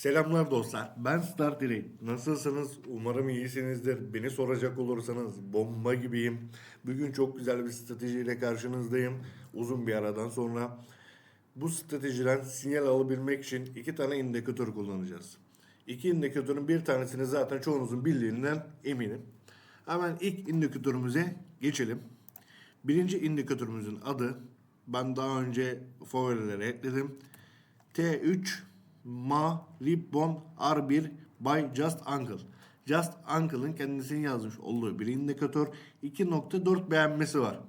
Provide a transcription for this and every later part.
Selamlar dostlar. Ben Star Direy. Nasılsınız? Umarım iyisinizdir. Beni soracak olursanız bomba gibiyim. Bugün çok güzel bir stratejiyle karşınızdayım. Uzun bir aradan sonra. Bu stratejiden sinyal alabilmek için iki tane indikatör kullanacağız. İki indikatörün bir tanesini zaten çoğunuzun bildiğinden eminim. Hemen ilk indikatörümüze geçelim. Birinci indikatörümüzün adı ben daha önce favorilere ekledim. T3 Ma Ribbon R1 by Just Uncle. Just Uncle'ın kendisinin yazmış olduğu bir indikatör 2.4 beğenmesi var.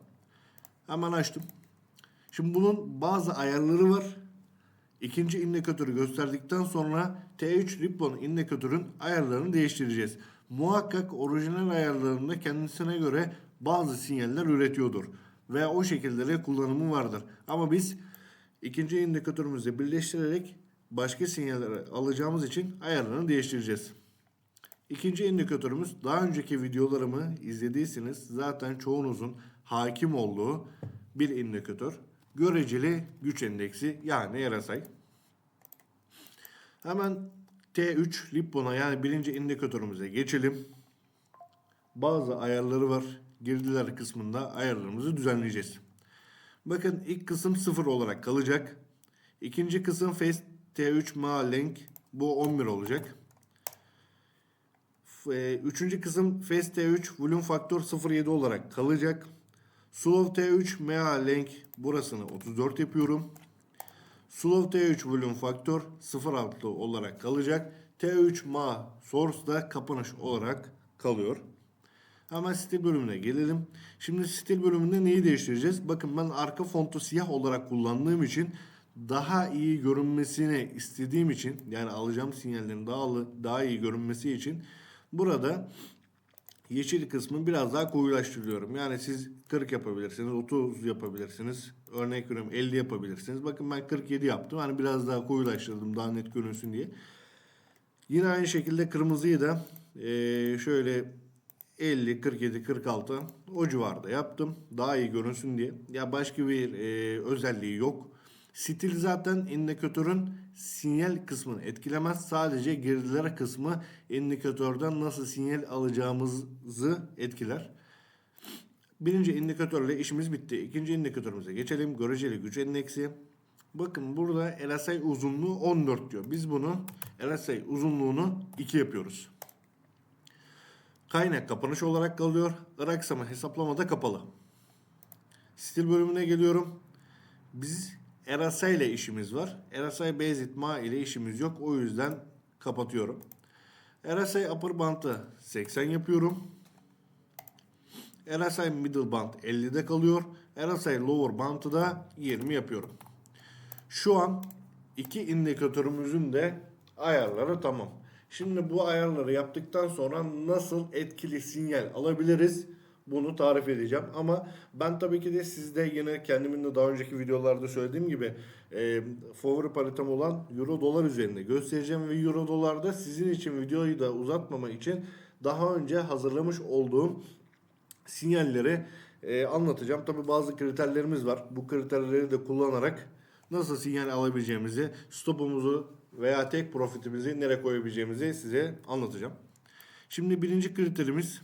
Hemen açtım. Şimdi bunun bazı ayarları var. İkinci indikatörü gösterdikten sonra T3 Ribbon indikatörün ayarlarını değiştireceğiz. Muhakkak orijinal ayarlarında kendisine göre bazı sinyaller üretiyordur. Ve o şekilde de kullanımı vardır. Ama biz ikinci indikatörümüzle birleştirerek başka sinyalleri alacağımız için ayarlarını değiştireceğiz. İkinci indikatörümüz daha önceki videolarımı izlediyseniz zaten çoğunuzun hakim olduğu bir indikatör. Göreceli güç endeksi yani RSI. Hemen T3 Lippon'a yani birinci indikatörümüze geçelim. Bazı ayarları var. Girdiler kısmında ayarlarımızı düzenleyeceğiz. Bakın ilk kısım 0 olarak kalacak. İkinci kısım Face T3 Ma Link bu 11 olacak. E, Üçüncü kısım Face T3 Volume Factor 07 olarak kalacak. Slow T3 MA Link burasını 34 yapıyorum. Slow T3 Volume Factor 06 olarak kalacak. T3 Ma Source da kapanış olarak kalıyor. Hemen stil bölümüne gelelim. Şimdi stil bölümünde neyi değiştireceğiz? Bakın ben arka fontu siyah olarak kullandığım için daha iyi görünmesini istediğim için yani alacağım sinyallerin daha daha iyi görünmesi için burada yeşil kısmı biraz daha koyulaştırıyorum. Yani siz 40 yapabilirsiniz, 30 yapabilirsiniz. Örnek veriyorum 50 yapabilirsiniz. Bakın ben 47 yaptım. Hani biraz daha koyulaştırdım daha net görünsün diye. Yine aynı şekilde kırmızıyı da şöyle 50, 47, 46 o civarda yaptım. Daha iyi görünsün diye. Ya başka bir özelliği yok. Stil zaten indikatörün sinyal kısmını etkilemez. Sadece girdiler kısmı indikatörden nasıl sinyal alacağımızı etkiler. Birinci indikatörle işimiz bitti. İkinci indikatörümüze geçelim. Göreceli güç endeksi. Bakın burada RSI uzunluğu 14 diyor. Biz bunu RSI uzunluğunu 2 yapıyoruz. Kaynak kapanış olarak kalıyor. Iraksama hesaplamada kapalı. Stil bölümüne geliyorum. Biz RSI ile işimiz var. RSI Basic Ma ile işimiz yok. O yüzden kapatıyorum. RSI upper band'ı 80 yapıyorum. RSI middle band 50'de kalıyor. RSI lower band'ı da 20 yapıyorum. Şu an iki indikatörümüzün de ayarları tamam. Şimdi bu ayarları yaptıktan sonra nasıl etkili sinyal alabiliriz? Bunu tarif edeceğim. Ama ben tabii ki de sizde yine kendimin de daha önceki videolarda söylediğim gibi e, favori paritem olan Euro dolar üzerinde göstereceğim ve Euro dolarda sizin için videoyu da uzatmama için daha önce hazırlamış olduğum sinyalleri e, anlatacağım. Tabi bazı kriterlerimiz var. Bu kriterleri de kullanarak nasıl sinyal alabileceğimizi, stopumuzu veya tek profitimizi nereye koyabileceğimizi size anlatacağım. Şimdi birinci kriterimiz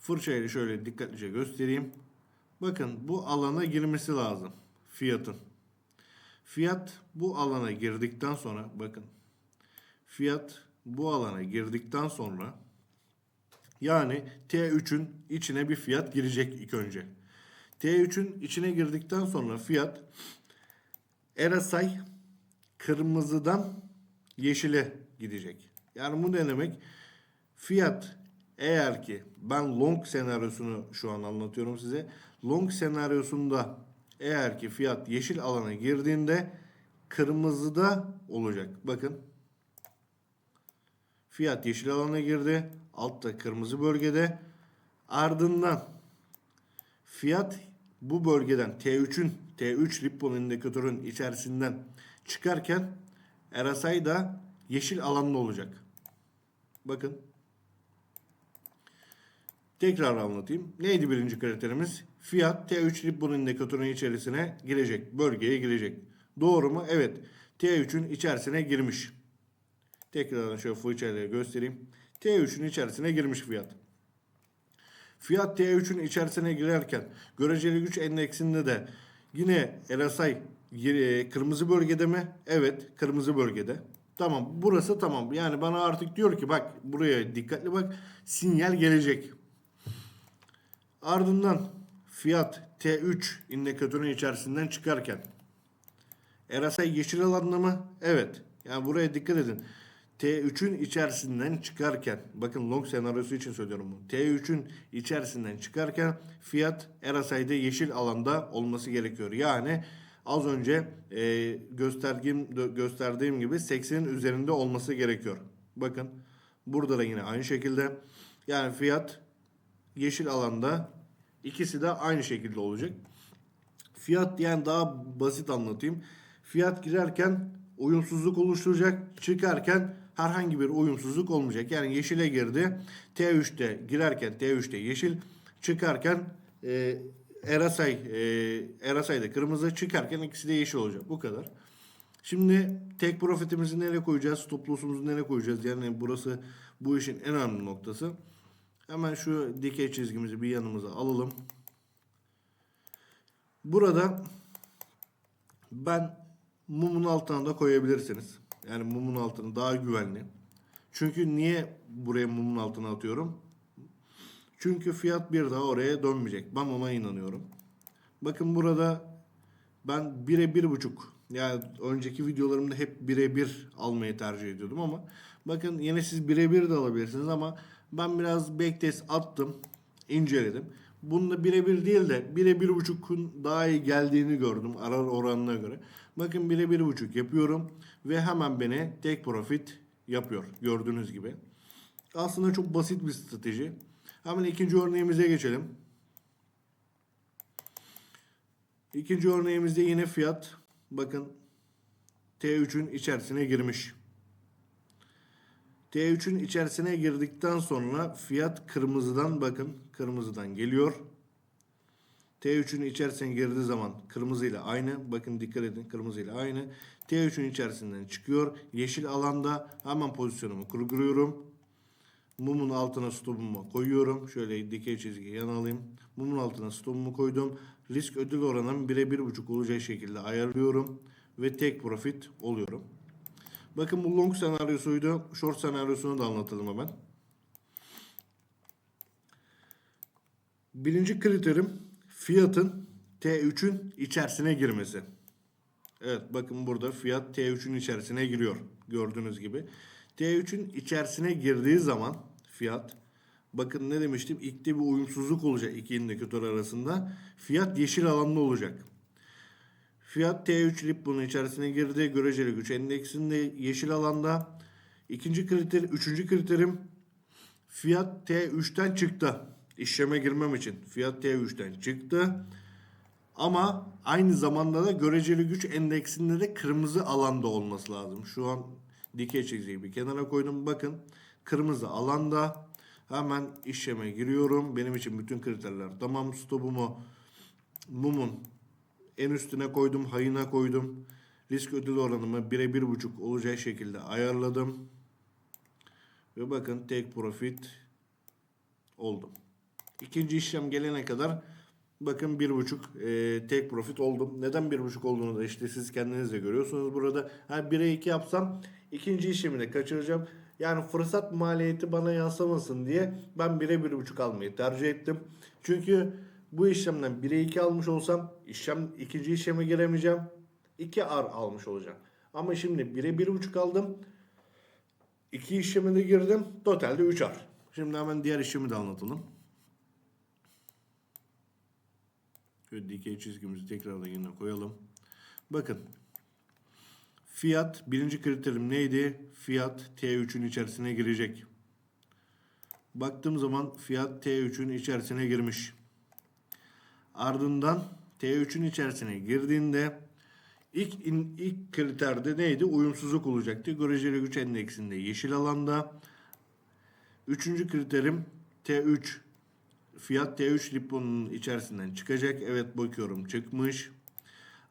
fırçayla şöyle dikkatlice göstereyim. Bakın bu alana girmesi lazım fiyatın. Fiyat bu alana girdikten sonra bakın fiyat bu alana girdikten sonra yani T3'ün içine bir fiyat girecek ilk önce. T3'ün içine girdikten sonra fiyat RSI kırmızıdan yeşile gidecek. Yani bu ne demek? Fiyat eğer ki ben long senaryosunu şu an anlatıyorum size. Long senaryosunda eğer ki fiyat yeşil alana girdiğinde kırmızıda olacak. Bakın Fiyat yeşil alana girdi. Altta kırmızı bölgede. Ardından fiyat bu bölgeden T3'ün T3 Ripple indikatörün içerisinden çıkarken RSI da yeşil alanda olacak. Bakın. Tekrar anlatayım. Neydi birinci kriterimiz? Fiyat T3 Ripple indikatörün içerisine girecek. Bölgeye girecek. Doğru mu? Evet. T3'ün içerisine girmiş. Tekrardan şöyle fırçayla göstereyim. T3'ün içerisine girmiş fiyat. Fiyat T3'ün içerisine girerken göreceli güç endeksinde de yine RSI e, kırmızı bölgede mi? Evet kırmızı bölgede. Tamam burası tamam. Yani bana artık diyor ki bak buraya dikkatli bak sinyal gelecek. Ardından fiyat T3 indikatörün içerisinden çıkarken RSI yeşil alanda mı? Evet. Yani buraya dikkat edin. T3'ün içerisinden çıkarken bakın long senaryosu için söylüyorum bunu. T3'ün içerisinden çıkarken fiyat RSI'de yeşil alanda olması gerekiyor. Yani az önce e, gösterdiğim, gösterdiğim gibi 80'in üzerinde olması gerekiyor. Bakın burada da yine aynı şekilde yani fiyat yeşil alanda ikisi de aynı şekilde olacak. Fiyat yani daha basit anlatayım. Fiyat girerken uyumsuzluk oluşturacak. Çıkarken herhangi bir uyumsuzluk olmayacak. Yani yeşile girdi. T3'te girerken T3'te yeşil. Çıkarken e, RSI, e, RSI'de kırmızı. Çıkarken ikisi de yeşil olacak. Bu kadar. Şimdi tek profitimizi nereye koyacağız? Stop loss'umuzu nereye koyacağız? Yani burası bu işin en önemli noktası. Hemen şu dikey çizgimizi bir yanımıza alalım. Burada ben mumun altına da koyabilirsiniz. Yani mumun altına daha güvenli. Çünkü niye buraya mumun altına atıyorum? Çünkü fiyat bir daha oraya dönmeyecek. Ben ona inanıyorum. Bakın burada ben 1'e 1.5 yani önceki videolarımda hep 1'e 1 almayı tercih ediyordum ama bakın yine siz 1'e 1 de alabilirsiniz ama ben biraz backtest attım, inceledim. Bunda birebir değil de bire bir buçukun daha iyi geldiğini gördüm arar oranına göre. Bakın bire bir buçuk yapıyorum ve hemen beni tek profit yapıyor gördüğünüz gibi. Aslında çok basit bir strateji. Hemen ikinci örneğimize geçelim. İkinci örneğimizde yine fiyat bakın T3'ün içerisine girmiş. T3'ün içerisine girdikten sonra fiyat kırmızıdan bakın kırmızıdan geliyor. T3'ün içerisine girdiği zaman kırmızıyla aynı. Bakın dikkat edin kırmızıyla aynı. T3'ün içerisinden çıkıyor. Yeşil alanda hemen pozisyonumu kurguruyorum. Mumun altına stopumu koyuyorum. Şöyle dikey çizgi yana alayım. Mumun altına stopumu koydum. Risk ödül oranım 1'e 1.5 olacağı şekilde ayarlıyorum. Ve tek profit oluyorum. Bakın bu long senaryosuydu. Short senaryosunu da anlatalım hemen. Birinci kriterim fiyatın T3'ün içerisine girmesi. Evet bakın burada fiyat T3'ün içerisine giriyor. Gördüğünüz gibi. T3'ün içerisine girdiği zaman fiyat bakın ne demiştim ilk de bir uyumsuzluk olacak iki indikatör arasında. Fiyat yeşil alanda olacak. Fiyat T3 lip bunun içerisine girdi. Göreceli güç endeksinde yeşil alanda. İkinci kriter, üçüncü kriterim fiyat T3'ten çıktı. İşleme girmem için fiyat T3'ten çıktı. Ama aynı zamanda da göreceli güç endeksinde de kırmızı alanda olması lazım. Şu an dikey çizgiyi bir kenara koydum. Bakın kırmızı alanda hemen işleme giriyorum. Benim için bütün kriterler tamam. Stopumu mumun en üstüne koydum, hayına koydum. Risk ödül oranımı 1'e 1.5 olacağı şekilde ayarladım. Ve bakın tek profit oldum. İkinci işlem gelene kadar bakın 1.5 e, tek profit oldum. Neden 1.5 olduğunu da işte siz kendiniz de görüyorsunuz burada. Ha 1'e 2 yapsam ikinci işlemi de kaçıracağım. Yani fırsat maliyeti bana yansımasın diye ben 1'e 1.5 almayı tercih ettim. Çünkü bu işlemden 1'e 2 almış olsam işlem ikinci işleme giremeyeceğim. 2 ar almış olacağım. Ama şimdi 1'e 1.5 aldım. 2 işleme de girdim. Totalde 3 ar. Şimdi hemen diğer işlemi de anlatalım. Şöyle dikey çizgimizi tekrardan yine koyalım. Bakın. Fiyat birinci kriterim neydi? Fiyat T3'ün içerisine girecek. Baktığım zaman fiyat T3'ün içerisine girmiş. Ardından T3'ün içerisine girdiğinde ilk in, ilk kriterde neydi? Uyumsuzluk olacaktı. Göreceli güç endeksinde yeşil alanda. Üçüncü kriterim T3 fiyat T3 Lippon'un içerisinden çıkacak. Evet bakıyorum çıkmış.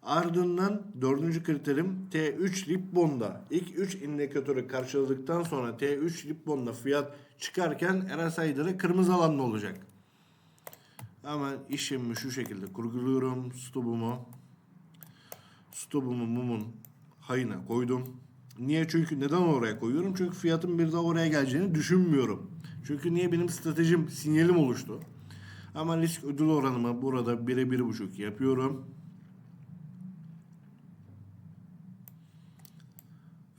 Ardından dördüncü kriterim T3 Ribbon'da. İlk 3 indikatörü karşıladıktan sonra T3 Ribbon'da fiyat çıkarken RSI'de kırmızı alanlı olacak. Hemen işlemimi şu şekilde kurguluyorum. Stopumu stopumu mumun hayına koydum. Niye? Çünkü neden oraya koyuyorum? Çünkü fiyatın bir daha oraya geleceğini düşünmüyorum. Çünkü niye benim stratejim, sinyalim oluştu. Ama risk ödül oranımı burada 1'e 1.5 yapıyorum.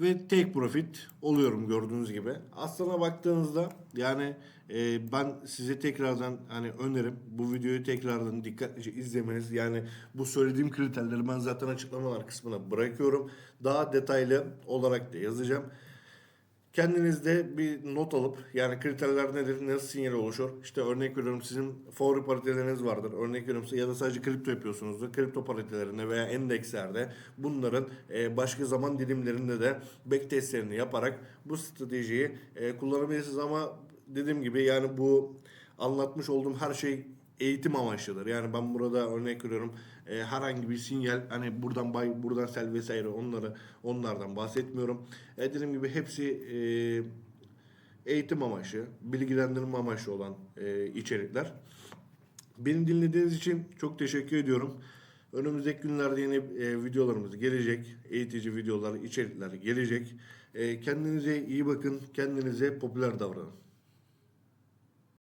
Ve take profit oluyorum gördüğünüz gibi. Aslına baktığınızda yani e, ben size tekrardan hani önerim bu videoyu tekrardan dikkatlice izlemeniz. Yani bu söylediğim kriterleri ben zaten açıklamalar kısmına bırakıyorum. Daha detaylı olarak da yazacağım. Kendinizde bir not alıp yani kriterler nedir, nasıl sinyal oluşur? İşte örnek veriyorum sizin favori pariteleriniz vardır. Örnek veriyorum ya da sadece kripto yapıyorsunuzdur. Kripto paritelerinde veya endekslerde bunların e, başka zaman dilimlerinde de backtestlerini yaparak bu stratejiyi e, kullanabilirsiniz ama dediğim gibi yani bu anlatmış olduğum her şey eğitim amaçlıdır. Yani ben burada örnek veriyorum e, herhangi bir sinyal hani buradan bay buradan sel vesaire onları onlardan bahsetmiyorum. E, dediğim gibi hepsi e, eğitim amaçlı, bilgilendirme amaçlı olan e, içerikler. Beni dinlediğiniz için çok teşekkür ediyorum. Önümüzdeki günlerde yeni e, videolarımız gelecek. Eğitici videolar, içerikler gelecek. E, kendinize iyi bakın. Kendinize popüler davranın.